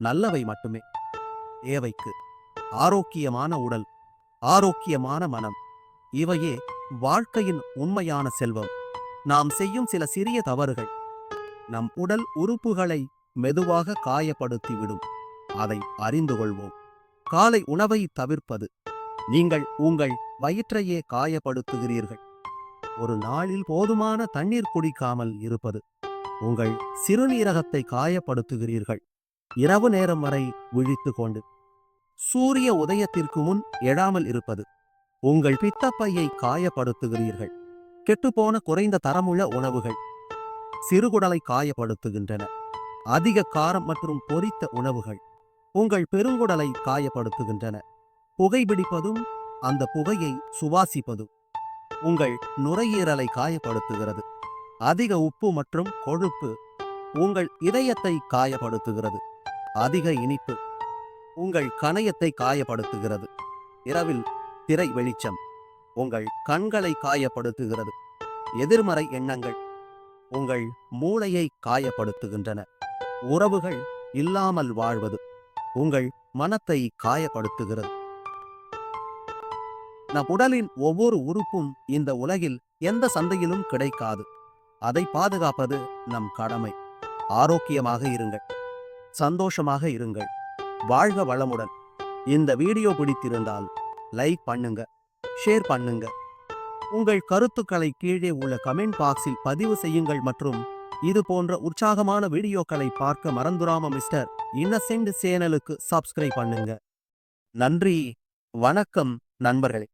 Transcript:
நல்லவை மட்டுமே. தேவைக்கு ஆரோக்கியமான உடல் ஆரோக்கியமான மனம் இவையே வாழ்க்கையின் உண்மையான செல்வம். நாம் செய்யும் சில சிறிய தவறுகள் நம் உடல் உறுப்புகளை மெதுவாக காயப்படுத்திவிடும். அதை அறிந்து கொள்வோம். காலை உணவை தவிர்ப்பது நீங்கள் உங்கள் வயிற்றையே காயப்படுத்துகிறீர்கள். ஒரு நாளில் போதுமான தண்ணீர் குடிக்காமல் இருப்பது உங்கள் சிறுநீரகத்தை காயப்படுத்துகிறீர்கள். இரவு நேரம் வரை விழித்து கொண்டு சூரிய உதயத்திற்கு முன் எழாமல் இருப்பது உங்கள் பித்தப்பையை காயப்படுத்துகிறீர்கள். கெட்டுப்போன குறைந்த தரமுள்ள உணவுகள் சிறுகுடலை காயப்படுத்துகின்றன. அதிக காரம் மற்றும் பொரித்த உணவுகள் உங்கள் பெருங்குடலை காயப்படுத்துகின்றன. புகைபிடிப்பதும் அந்த புகையை சுவாசிப்பதும் உங்கள் நுரையீரலை காயப்படுத்துகிறது. அதிக உப்பு மற்றும் கொழுப்பு உங்கள் இதயத்தை காயப்படுத்துகிறது. அதிக இனிப்பு உங்கள் கணையத்தை காயப்படுத்துகிறது. இரவில் திரை வெளிச்சம் உங்கள் கண்களை காயப்படுத்துகிறது. எதிர்மறை எண்ணங்கள் உங்கள் மூளையை காயப்படுத்துகின்றன. உறவுகள் இல்லாமல் வாழ்வது உங்கள் மனத்தை காயப்படுத்துகிறது. நம் உடலின் ஒவ்வொரு உறுப்பும் இந்த உலகில் எந்த சந்தையிலும் கிடைக்காது. அதை பாதுகாப்பது நம் கடமை. ஆரோக்கியமாக இருங்கள். சந்தோஷமாக இருங்கள். வாழ்க வளமுடன். இந்த வீடியோ பிடித்திருந்தால் லைக் பண்ணுங்க ஷேர் பண்ணுங்க. உங்கள் கருத்துக்களை கீழே உள்ள கமெண்ட் பாக்ஸில் பதிவு செய்யுங்கள் மற்றும் இது போன்ற உற்சாகமான வீடியோக்களை பார்க்க மறந்துராம மிஸ்டர் இன்னசென்ட் சேனலுக்கு சப்ஸ்கிரைப் பண்ணுங்க. நன்றி வணக்கம் நண்பர்களே.